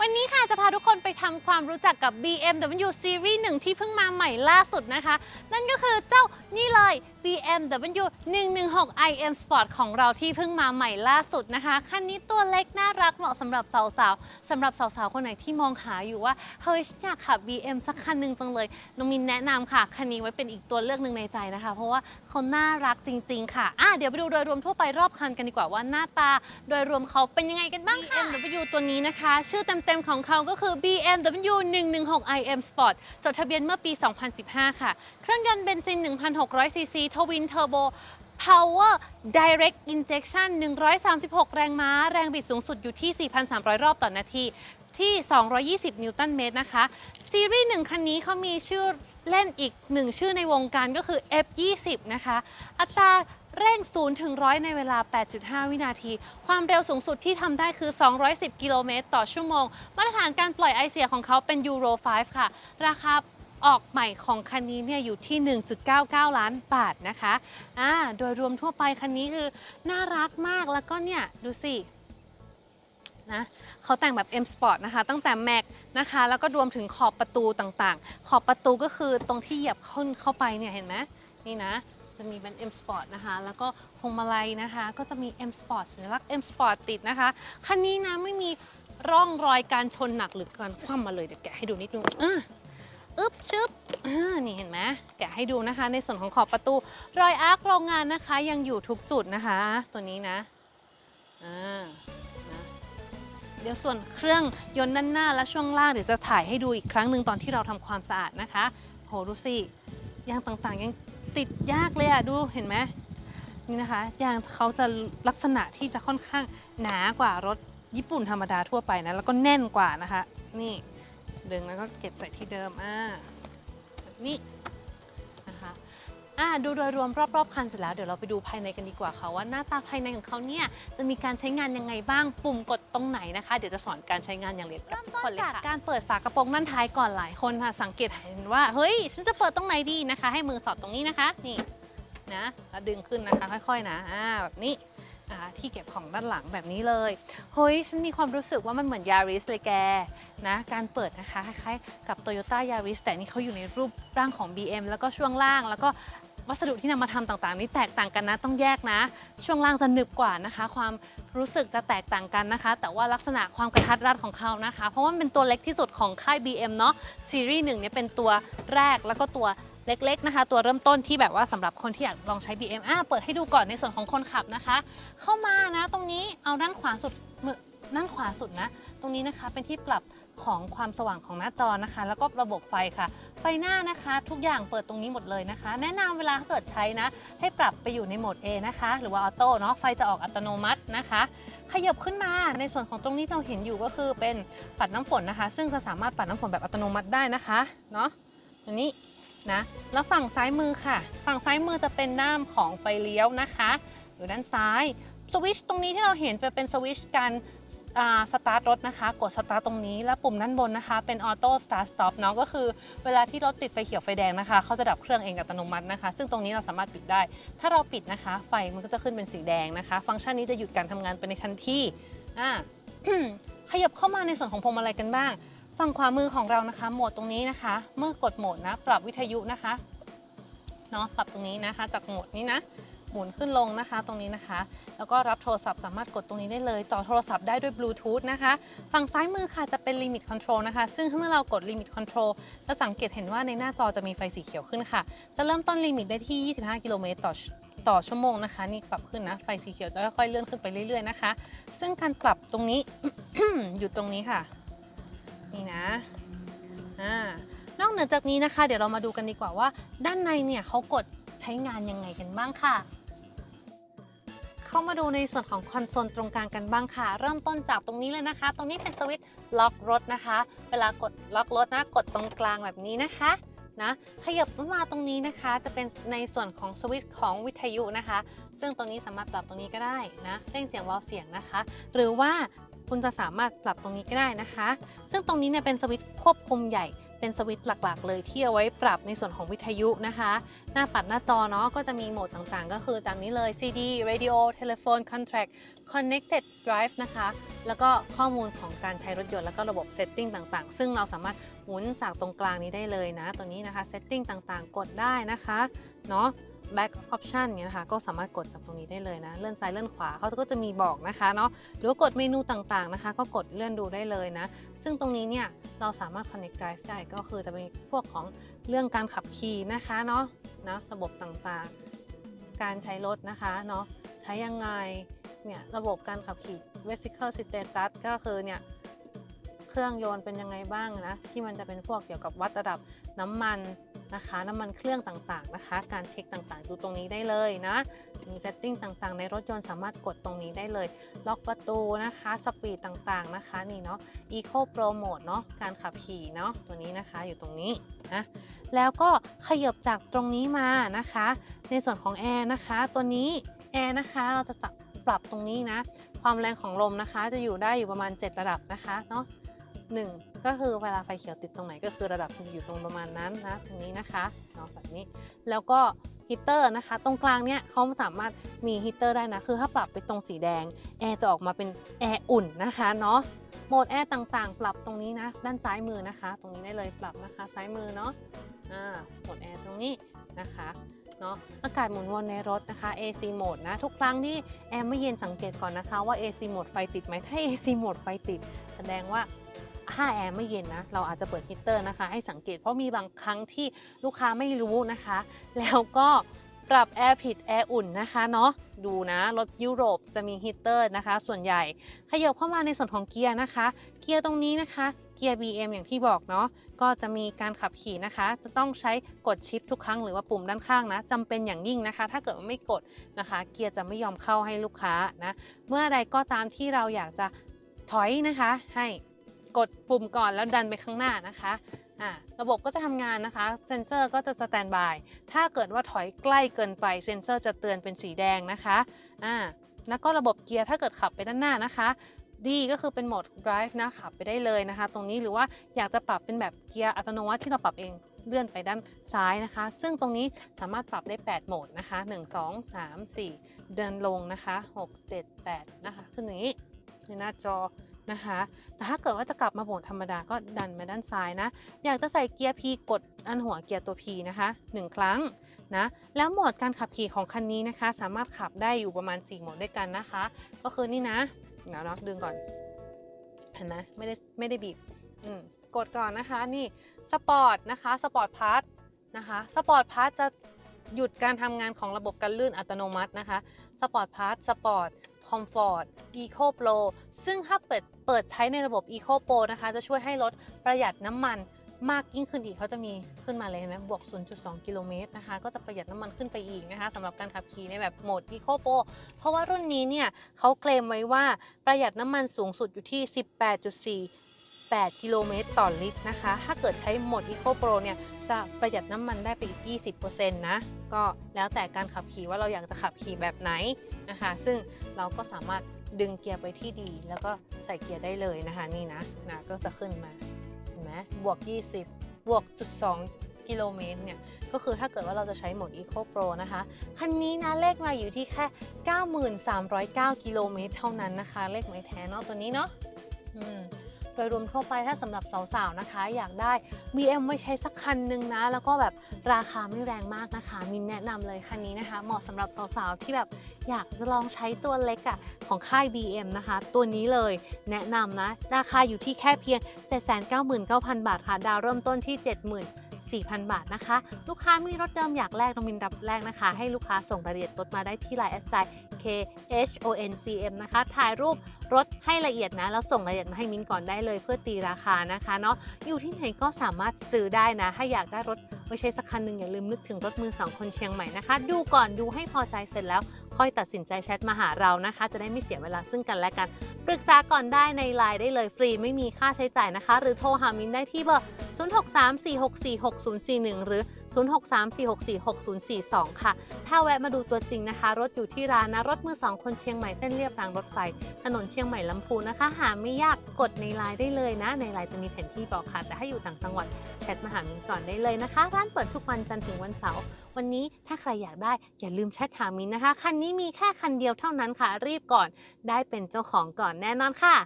วันนี้ค่ะจะพาทุกคนไปทำความรู้จักกับ BMW Series 1 ที่เพิ่งมาใหม่ล่าสุดนะคะ นั่นก็คือเจ้านี่เลย BMW 116 iM Sport ของเราที่เพิ่งมาใหม่ล่าสุดนะคะ คันนี้ตัวเล็กน่ารักเหมาะสำหรับสาวๆสำหรับสาวๆ คนไหนที่มองหาอยู่ว่า เฮ้ยฉันอยากขับ BM สักคันหนึ่งจังเลยน้องมินแนะนำค่ะ คันนี้ไว้เป็นอีกตัวเลือกหนึ่งในใจนะคะ เพราะว่าเขาน่ารักจริง ๆ ค่ะอะ เดี๋ยวไปดูโดยรวมทั่วไปรอบคันกันดีกว่าว่าหน้าตา โดยรวมเขาเป็นยังไงกันบ้างค่ะ BMW ตัวนี้นะคะ ชื่อเต็มๆของเขาก็คือ BMW 116 iM Sport จดทะเบียนเมื่อปี 2015 ค่ะ เครื่องยนต์เบนซิน 1,600ซีซีทวินเทอร์โบ Power Direct Injection 136 แรงม้า แรงบิดสูงสุดอยู่ที่ 4,300 รอบต่อนาที ที่ 220 นิวตันเมตรนะคะ ซีรีส์ 1 คันนี้เขามีชื่อเล่นอีกหนึ่งชื่อในวงการก็คือ F20 นะคะ อัตราเร่ง 0 ถึง 100 ในเวลา 8.5 วินาที ความเร็วสูงสุดที่ทำได้คือ 210 กิโลเมตรต่อชั่วโมง มาตรฐานการปล่อยไอเสียของเขาเป็น Euro 5ค่ะ ราคา ออกใหม่ของคันนี้เนี่ยอยู่ที่ 1.99 ล้านบาทนะคะอ่าโดยรวมทั่วไปคันนี้คือน่ารักมากแล้วก็เนี่ยดูสินะเขาแต่งแบบ M Sport นะคะ ตั้งแต่แม็กนะคะ แล้วก็รวมถึงขอบประตูต่างๆ ขอบประตูก็คือตรงที่เหยียบข้นเข้าไปเนี่ยเห็นไหมนี่นะ จะมีเป็น M Sport นะคะ แล้วก็พวงมาลัยนะคะ ก็จะมี M Sport สัญลักษณ์ M Sport ติดนะคะ คันนี้นะไม่มีร่องรอยการชนหนักหรือการคว่ำมาเลยเดี๋ยวแกะให้ดูนิดนึงอะ นี่เห็นไหมแกะให้ดูนะคะ ในส่วนของขอบประตู รอยอาร์คโรงงานนะคะ ยังอยู่ทุกจุดนะคะ ตัวนี้นะอ่าเดี๋ยวส่วนเครื่องยนต์ด้านหน้าและช่วงล่างเดี๋ยวจะถ่ายให้ดูอีกครั้งหนึ่งตอนที่เราทำความสะอาดนะคะโหดูสิยางต่างๆ ยังติดยากเลยอะดูเห็นไหมนี่นะคะยางเขาจะลักษณะที่จะค่อนข้างหนากว่ารถญี่ปุ่นธรรมดาทั่วไปนะแล้วก็แน่นกว่านะคะ นี่ดึงแล้วก็เก็บใส่ที่เดิมอ่า นี้นะคะอ่าดูโดยรวมรอบๆคันเสร็จแล้วเดี๋ยวเราไปดูภายในกันดีกว่าค่ะว่าหน้าตาภายในของเขาเนี่ยจะมีการใช้งานยังไงบ้างปุ่มกดตรงไหนนะคะ เดี๋ยวจะสอนการใช้งานอย่างละเอียดกับทุกคนเลยค่ะการเปิดฝากระโปรงด้านท้ายก่อนหลายคนค่ะสังเกตเห็นว่าเฮ้ยฉันจะเปิดตรงไหนดีนะคะ ให้มือสอดตรงนี้นะคะนี่นะแล้วดึงขึ้นนะคะค่อยๆนะอ่าแบบนี้ที่เก็บของด้านหลังแบบนี้เลย เฮ้ย ฉันมีความรู้สึกว่ามันเหมือนยาริสเลยแก นะการเปิดนะคะคล้ายๆกับ Toyota Yaris แต่นี่เขาอยู่ในรูปร่างของ BM แล้วก็ช่วงล่าง แล้วก็วัสดุที่นำมาทำต่างๆ นี่แตกต่างกันนะต้องแยกนะ ช่วงล่างจะหนึบกว่านะคะ ความรู้สึกจะแตกต่างกันนะคะ แต่ว่าลักษณะความกระทัดรัดของเขานะคะ เพราะว่ามันเป็นตัวเล็กที่สุดของค่าย BM เนาะซีรีส์หนึ่งเนี่ยเป็นตัวแรกแล้วก็ตัวเล็กๆนะคะ ตัวเริ่มต้นที่แบบว่าสำหรับคนที่อยากลองใช้ BM อะเปิดให้ดูก่อนในส่วนของคนขับนะคะ เข้ามานะตรงนี้เอาด้านขวาสุดมือด้านขวาสุดนะ ตรงนี้นะคะเป็นที่ปรับ ของความสว่างของหน้าจอนะคะ แล้วก็ระบบไฟค่ะ ไฟหน้านะคะ ทุกอย่างเปิดตรงนี้หมดเลยนะคะ แนะนำเวลาเกิดใช้นะ ให้ปรับไปอยู่ในโหมด A นะคะ หรือว่าออโต้เนาะไฟจะออกอัตโนมัตินะคะ ขยับขึ้นมาในส่วนของตรงนี้เราเห็นอยู่ก็คือเป็นปัดน้ำฝนนะคะ ซึ่งจะสามารถปัดน้ำฝนแบบอัตโนมัติได้นะคะเนาะอันนี้นะแล้วฝั่งซ้ายมือค่ะ ฝั่งซ้ายมือจะเป็นด้ามของไฟเลี้ยวนะคะ อยู่ด้านซ้ายสวิชตรงนี้ที่เราเห็นจะเป็นสวิชการ สตาร์ทรถนะคะ กดสตาร์ทตรงนี้ แล้วปุ่มด้านบนนะคะ เป็นออโต้สตาร์ทสต็อปเนาะก็คือเวลาที่รถติดไฟเขียวไฟแดงนะคะเขาจะดับเครื่องเองอัตโนมัตินะคะ ซึ่งตรงนี้เราสามารถปิดได้ ถ้าเราปิดนะคะ ไฟมันก็จะขึ้นเป็นสีแดงนะคะ ฟังก์ชันนี้จะหยุดการทำงานไปในทันทีอ่าขยับเข้ามาในส่วนของพวงมาลัยกันบ้าง ฝั่งขวามือของเรานะคะ โหมดตรงนี้นะคะ เมื่อกดโหมดนะ ปรับวิทยุนะคะเนาะปรับตรงนี้นะคะ จากโหมดนี้นะ หมุนขึ้นลงนะคะ ตรงนี้นะคะ แล้วก็รับโทรศัพท์สามารถกดตรงนี้ได้เลย ต่อโทรศัพท์ได้ด้วยบลูทูธนะคะ ฝั่งซ้ายมือค่ะจะเป็นลิมิตคอนโทรลนะคะ ซึ่งเมื่อเรากดลิมิตคอนโทรลจะสังเกตเห็นว่าในหน้าจอจะมีไฟสีเขียวขึ้นค่ะ จะเริ่มต้นลิมิตได้ที่ 25 กิโลเมตรต่อต่อชั่วโมงนะคะ นี่ปรับขึ้นนะ ไฟสีเขียวจะค่อยๆเลื่อนขึ้นไปเรื่อยๆนะคะ ซึ่งการปรับตรงนี้ อยู่ตรงนี้ค่ะ นี่นะอ่านอกเหนือจากนี้นะคะ เดี๋ยวเรามาดูกันดีกว่าว่า ด้านในเนี่ยเขากดใช้งานยังไงกันบ้างค่ะ เข้ามาดูในส่วนของคอนโซลตรงกลางกันบ้างค่ะ เริ่มต้นจากตรงนี้เลยนะคะ ตรงนี้เป็นสวิตช์ล็อกรถนะคะ เวลากดล็อกรถนะกดตรงกลางแบบนี้นะคะนะขยับมาตรงนี้นะคะ จะเป็นในส่วนของสวิตช์ของวิทยุนะคะ ซึ่งตรงนี้สามารถปรับตรงนี้ก็ได้นะเร่งเสียงเบาเสียงนะคะ หรือว่าคุณจะสามารถปรับตรงนี้ก็ได้นะคะ ซึ่งตรงนี้เนี่ยเป็นสวิตช์ควบคุมใหญ่ เป็นสวิตช์หลักๆ เลยที่เอาไว้ปรับในส่วนของวิทยุนะคะ หน้าปัดหน้าจอเนาะก็จะมีโหมดต่างๆ ก็คือตามนี้เลย CD radio telephone contract connected drive นะคะ แล้วก็ข้อมูลของการใช้รถยนต์แล้วก็ระบบ setting ต่างๆ ซึ่งเราสามารถหมุนจากตรงกลางนี้ได้เลยนะ ตัวนี้นะคะ setting ต่างๆ กดได้นะคะเนาะ back option เนี่ยนะคะก็สามารถกดจากตรงนี้ได้เลยนะ เลื่อนซ้ายเลื่อนขวาเขาก็จะมีบอกนะคะเนาะหรือว่ากดเมนูต่างๆนะคะ ก็กดเลื่อนดูได้เลยนะ ซึ่งตรงนี้เนี่ยเราสามารถ connect drive ได้ก็คือจะเป็นพวกของเรื่องการขับขี่นะคะเนาะนะระบบต่างๆ การใช้รถนะคะเนาะใช้ยังไงเนี่ยระบบการขับขี่ vehicle status ก็คือเนี่ยเครื่องยนต์เป็นยังไงบ้างนะที่มันจะเป็นพวกเกี่ยวกับวัดระดับน้ำมัน นะคะ น้ำมันเครื่องต่างๆนะคะ การเช็คต่างๆ ดูตรงนี้ได้เลยนะมี setting ต่างๆ ในรถยนต์สามารถกดตรงนี้ได้เลย ล็อกประตูนะคะ สปีดต่างๆนะคะนี่เนาะ Eco Pro Mode เนาะการขับขี่เนาะตัวนี้นะคะอยู่ตรงนี้นะแล้วก็ขยับจากตรงนี้มานะคะ ในส่วนของแอร์นะคะ ตัวนี้แอร์นะคะเราจะปรับตรงนี้นะ ความแรงของลมนะคะ จะอยู่ได้อยู่ประมาณ 7 ระดับนะคะเนาะหนึ่ง ก็คือเวลาไฟเขียวติดตรงไหนก็คือระดับอยู่ตรงประมาณนั้นนะตรงนี้นะคะเนาะแบบนี้แล้วก็ฮีเตอร์นะคะ ตรงกลางเนี่ยเขาสามารถมีฮีเตอร์ได้นะคือถ้าปรับไปตรงสีแดงแอร์จะออกมาเป็นแอร์อุ่นนะคะเนาะโหมดแอร์ต่างๆ ปรับตรงนี้นะ ด้านซ้ายมือนะคะ ตรงนี้ได้เลยปรับนะคะ ซ้ายมือเนาะอ่าโหมดแอร์ตรงนี้นะคะเนาะอากาศหมุนวนในรถนะคะ AC โหมดนะทุกครั้งที่แอร์ไม่เย็นสังเกตก่อนนะคะว่า AC โหมดไฟติดไหมถ้า AC โหมดไฟติด แสดงว่า ถ้าแอร์ไม่เย็นนะ เราอาจจะเปิดฮีตเตอร์นะคะ ให้สังเกตเพราะมีบางครั้งที่ลูกค้าไม่รู้นะคะ แล้วก็ปรับแอร์ผิดแอร์อุ่นนะคะเนาะดูนะ รถยุโรปจะมีฮีตเตอร์นะคะ ส่วนใหญ่ขยับเข้ามาในส่วนของเกียร์นะคะ เกียร์ตรงนี้นะคะเกียร์ BM อย่างที่บอกเนาะก็จะมีการขับขี่นะคะ จะต้องใช้กดชิปทุกครั้งหรือว่าปุ่มด้านข้างนะจำเป็นอย่างยิ่งนะคะ ถ้าเกิดว่าไม่กดนะคะ เกียร์จะไม่ยอมเข้าให้ลูกค้านะเมื่อใดก็ตามที่เราอยากจะถอยนะคะให้ กดปุ่มก่อนแล้วดันไปข้างหน้านะคะอ่าระบบก็จะทำงานนะคะ เซ็นเซอร์ก็จะสแตนบาย ถ้าเกิดว่าถอยใกล้เกินไปเซ็นเซอร์จะเตือนเป็นสีแดงนะคะอ่าแล้วก็ระบบเกียร์ถ้าเกิดขับไปด้านหน้านะคะดีก็คือเป็นโหมด drive นะขับไปได้เลยนะคะ ตรงนี้หรือว่าอยากจะปรับเป็นแบบเกียร์อัตโนมัติที่เราปรับเองเลื่อนไปด้านซ้ายนะคะ ซึ่งตรงนี้สามารถปรับได้ 8 โหมดนะคะ 1 2 3 4 เดินลงนะคะ 6 7 8 นะคะขึ้นอย่างนี้ในหน้าจอ นะคะ แต่ถ้าเกิดว่าจะกลับมาโหมดธรรมดาก็ดันมาด้านซ้ายนะ อยากจะใส่เกียร์ P กดอันหัวเกียร์ตัว P นะคะ 1 ครั้งนะ แล้วโหมดการขับขี่ของคันนี้นะคะ สามารถขับได้อยู่ประมาณ 4 โหมดด้วยกันนะคะ ก็คือนี่นะเดี๋ยวเนะดึงก่อนเห็นไหมไม่ได้ไม่ได้บีบอืมกดก่อนนะคะนี่สปอร์ตนะคะสปอร์ตพาร์ทนะคะสปอร์ตพาร์ทจะหยุดการทำงานของระบบการลื่นอัตโนมัตินะคะสปอร์ตพาร์ทสปอร์ต คอมฟอร์ตอีโคโปรซึ่งถ้าเปิดเปิดใช้ในระบบ Eco Pro นะคะ จะช่วยให้ลดประหยัดน้ำมันมากยิ่งขึ้นอีกเขาจะมีขึ้นมาเลยเห็นไหมบวก 0.2 กิโลเมตรนะคะก็จะประหยัดน้ำมันขึ้นไปอีกนะคะสำหรับการขับขี่ในแบบโหมด Eco Pro เพราะว่ารุ่นนี้เนี่ยเขาเคลมไว้ว่าประหยัดน้ำมันสูงสุดอยู่ที่ 18.48 กิโลเมตรต่อลิตรนะคะ ถ้าเกิดใช้โหมด Eco Pro เนี่ย จะประหยัดน้ำมันได้ไปอีก 20%นะ ก็แล้วแต่การขับขี่ว่าเราอยากจะขับขี่แบบไหนนะคะ ซึ่ง เราก็สามารถดึงเกียร์ไปที่ดี แล้วก็ใส่เกียร์ได้เลยนะคะนี่นะนะก็จะขึ้นมาเห็นไหมบวก 20 บวกจุด2กิโลเมตรเนี่ยก็คือถ้าเกิดว่าเราจะใช้โหมด Eco Pro นะคะ คันนี้นะเลขมาอยู่ที่แค่ 9309กิโลเมตรเท่านั้นนะคะ เลขไม่แท้เนาะตัวนี้เนาะอืม โดยรวมทั่วไปถ้าสำหรับสาวๆนะคะ อยากได้ BM ไว้ใช้สักคันหนึ่งนะ แล้วก็แบบราคาไม่แรงมากนะคะ มินแนะนำเลยคันนี้นะคะ เหมาะสำหรับสาวๆที่แบบอยากจะลองใช้ตัวเล็กอะของค่าย BM นะคะ ตัวนี้เลยแนะนำนะ ราคาอยู่ที่แค่เพียง 799,000 บาทค่ะ ดาวเริ่มต้นที่74,000 บาทนะคะ ลูกค้ามีรถเดิมอยากแลกน้องมินรับแลกนะคะ ให้ลูกค้าส่งรายละเอียดรถมาได้ที่ไลน์แอดไซน์ K H O N C M นะคะ ถ่ายรูปรถให้ละเอียดนะ แล้วส่งรายละเอียดมาให้มิ้นก่อนได้เลยเพื่อตีราคานะคะเนาะ อยู่ที่ไหนก็สามารถซื้อได้นะ ถ้าอยากได้รถไว้ใช้สักคันหนึ่งอย่าลืมนึกถึงรถมือสองคนเชียงใหม่นะคะ ดูก่อนดูให้พอใจเสร็จแล้ว ค่อยตัดสินใจแชทมาหาเรานะคะ จะได้ไม่เสียเวลาซึ่งกันและกัน ปรึกษาก่อนได้ในไลน์ได้เลยฟรีไม่มีค่าใช้จ่ายนะคะ หรือโทรหามิ้นได้ที่เบอร์ 0634646041 หรือ 0634646042 ค่ะ ถ้าแวะมาดูตัวจริงนะคะ รถอยู่ที่ร้านนะ รถมือสองคนเชียงใหม่เส้นเรียบรางรถไฟ ถนนเชียงใหม่ลำพูนะคะ หาไม่ยากกดในไลน์ได้เลยนะ ในไลน์จะมีแผนที่บอกค่ะ แต่ถ้าอยู่ต่างจังหวัดแชทมาหามินก่อนได้เลยนะคะ ร้านเปิดทุกวันจันทร์ถึงวันเสาร์ วันนี้ถ้าใครอยากได้อย่าลืมแชทหามินนะคะ คันนี้มีแค่คันเดียวเท่านั้นค่ะ รีบก่อน ได้เป็นเจ้าของก่อนแน่นอนค่ะ